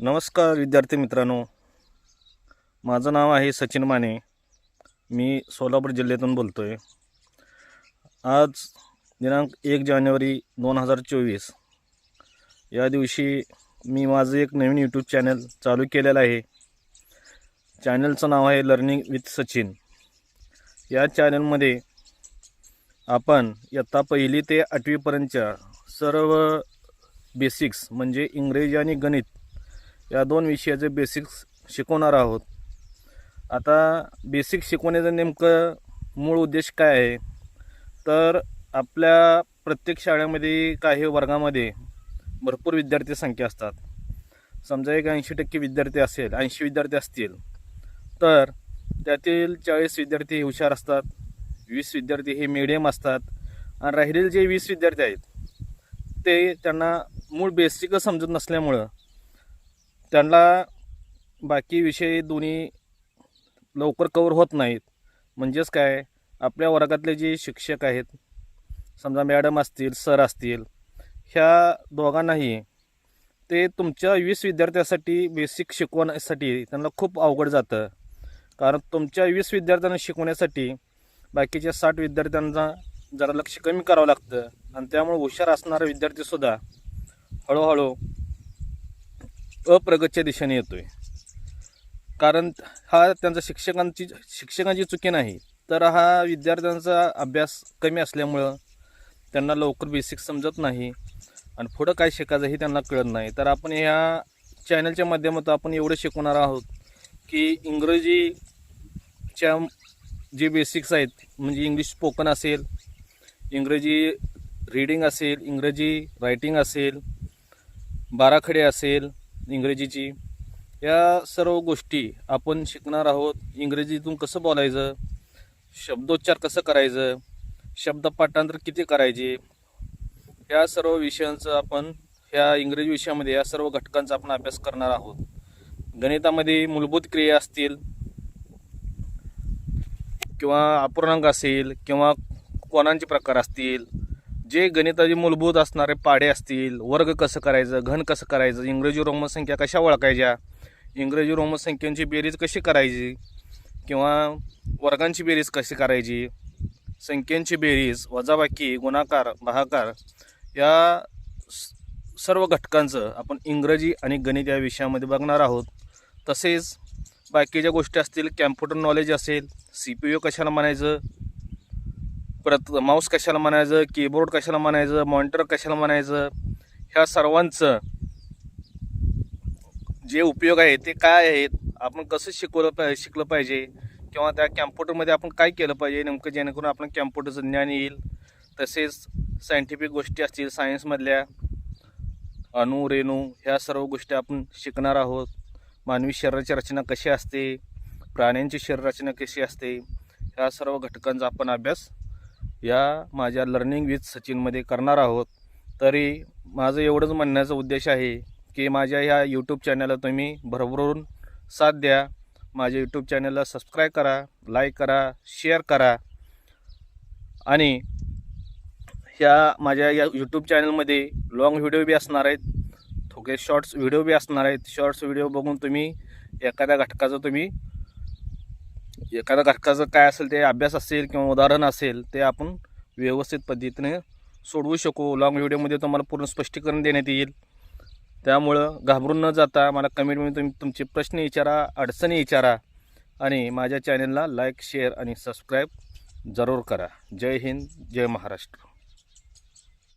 नमस्कार विद्यार्थी मित्रांनो. माझं नाव आहे सचिन माने. मी सोलापूर जिल्ह्यातून बोलतो आहे आज दिनांक एक जानेवारी दोन हजार चोवीस. या दिवशी मी माझं एक नवीन यूट्यूब चॅनल चालू केलेलं आहे. चॅनलचं नाव आहे लर्निंग विथ सचिन. या चॅनलमध्ये आपण इयत्ता पहिली ते आठवीपर्यंतच्या सर्व बेसिक्स म्हणजे इंग्रजी आणि गणित या दोन विषयाचे बेसिक्स शिकवणार आहोत. आता बेसिक शिकवण्याचं नेमकं मूळ उद्देश काय आहे? तर आपल्या प्रत्येक शाळेमध्ये काही वर्गामध्ये भरपूर विद्यार्थी संख्या असतात. समजा एक ऐंशी टक्के विद्यार्थी असेल ऐंशी विद्यार्थी असतील तर त्यातील चाळीस विद्यार्थी हे हुशार असतात वीस विद्यार्थी हे मिडियम असतात आणि राहिलेले जे वीस विद्यार्थी आहेत ते त्यांना मूळ बेसिकच समजत नसल्यामुळं त्यांना बाकी विषय दोन्ही लवकर कवर होत नाहीत. म्हणजेच काय? आपल्या वर्गातले जे शिक्षक आहेत समजा मॅडम असतील सर असतील ह्या दोघांनाही ते तुमच्या वीस विद्यार्थ्यासाठी बेसिक शिकवण्यासाठी त्यांना खूप अवघड जातं. कारण तुमच्या वीस विद्यार्थ्यांना शिकवण्यासाठी बाकीच्या साठ विद्यार्थ्यांना जरा लक्ष कमी करावं लागतं. आणि त्यामुळे हुशार असणारा विद्यार्थीसुद्धा हळूहळू अप्रगतच्या दिशेने येतोय. कारण हा त्यांचा शिक्षकांची शिक्षकांची चुकी नाही तर हा विद्यार्थ्यांचा अभ्यास कमी असल्यामुळं त्यांना लवकर बेसिक समजत नाही आणि पुढं काय शिकायचं हे त्यांना कळत नाही. तर आपण ह्या चॅनलच्या माध्यमातून आपण एवढं शिकवणार आहोत की इंग्रजीच्या जे बेसिक्स आहेत म्हणजे इंग्लिश स्पोकन असेल इंग्रजी रीडिंग असेल इंग्रजी रायटिंग असेल बाराखडे असेल इंग्रजीची. या सर्व गोष्टी आपण शिकणार आहोत. इंग्रजीतून कसं बोलायचं? शब्दोच्चार कसं करायचं? शब्द पाठांतर किती करायचे? या सर्व विषयांचं आपण ह्या इंग्रजी विषयामध्ये या सर्व घटकांचा आपण अभ्यास करणार आहोत. गणितामध्ये मूलभूत क्रिया असतील किंवा अपूर्णांक असेल किंवा कोणांचे प्रकार असतील जे गणिताचे मूलभूत असणारे पाडे असतील वर्ग कसं करायचं घन कसं करायचं इंग्रजी रोमसंख्या कशा ओळखायच्या इंग्रजी रोमसंख्यांची बेरीज कशी करायची किंवा वर्गांची बेरीज कशी करायची संख्यांची बेरीज वजाबाकी गुणाकार भागाकार या स- सर्व घटकांचं आपण इंग्रजी आणि गणित या विषयामध्ये बघणार आहोत. तसेच बाकीच्या गोष्टी असतील कॅम्प्युटर नॉलेज असेल सी पी यू कशाला म्हणायचं परत माऊस कशाला म्हणायचं कीबोर्ड कशाला म्हणायचं मॉनिटर कशाला म्हणायचं ह्या सर्वांचं जे उपयोग आहे ते काय आहेत आपण कसं शिकवलं पा शिकलं पाहिजे किंवा त्या कॅम्प्युटरमध्ये आपण काय केलं पाहिजे नेमकं जेणेकरून आपण कॅम्प्युटरचं ज्ञान येईल. तसेच सायंटिफिक गोष्टी असतील सायन्समधल्या अणू रेणू ह्या सर्व गोष्टी आपण शिकणार आहोत. मानवी शरीराची रचना कशी असते प्राण्यांची शरीर रचना कशी असते ह्या सर्व घटकांचा आपण अभ्यास या माझ्या लर्निंग विथ सचिनमध्ये करणार आहोत. तरी माझं एवढंच म्हणण्याचा उद्देश आहे की माझ्या ह्या यूट्यूब चॅनलला तुम्ही भरभरून साथ द्या. माझ्या यूट्यूब चॅनलला सबस्क्राईब करा लाईक करा शेअर करा. आणि ह्या माझ्या या यूट्यूब चॅनलमध्ये लॉंग व्हिडिओ बी असणार आहेत. थोडे शॉर्ट्स व्हिडिओ बी असणार आहेत. शॉर्ट्स व्हिडिओ बघून तुम्ही एखाद्या घटकाचं तुम्ही एखाद्या घटकाचं काय असेल ते अभ्यास असेल किंवा उदाहरण असेल ते आपण व्यवस्थित पद्धतीने सोडवू शकू. लॉंग व्हिडिओमध्ये तुम्हाला पूर्ण स्पष्टीकरण देण्यात येईल. त्यामुळं घाबरून न जाता मला कमेंटमध्ये तुम्ही तुमचे प्रश्न विचारा अडचणी विचारा आणि माझ्या चॅनलला लाईक शेअर आणि सबस्क्राईब जरूर करा. जय हिंद जय महाराष्ट्र.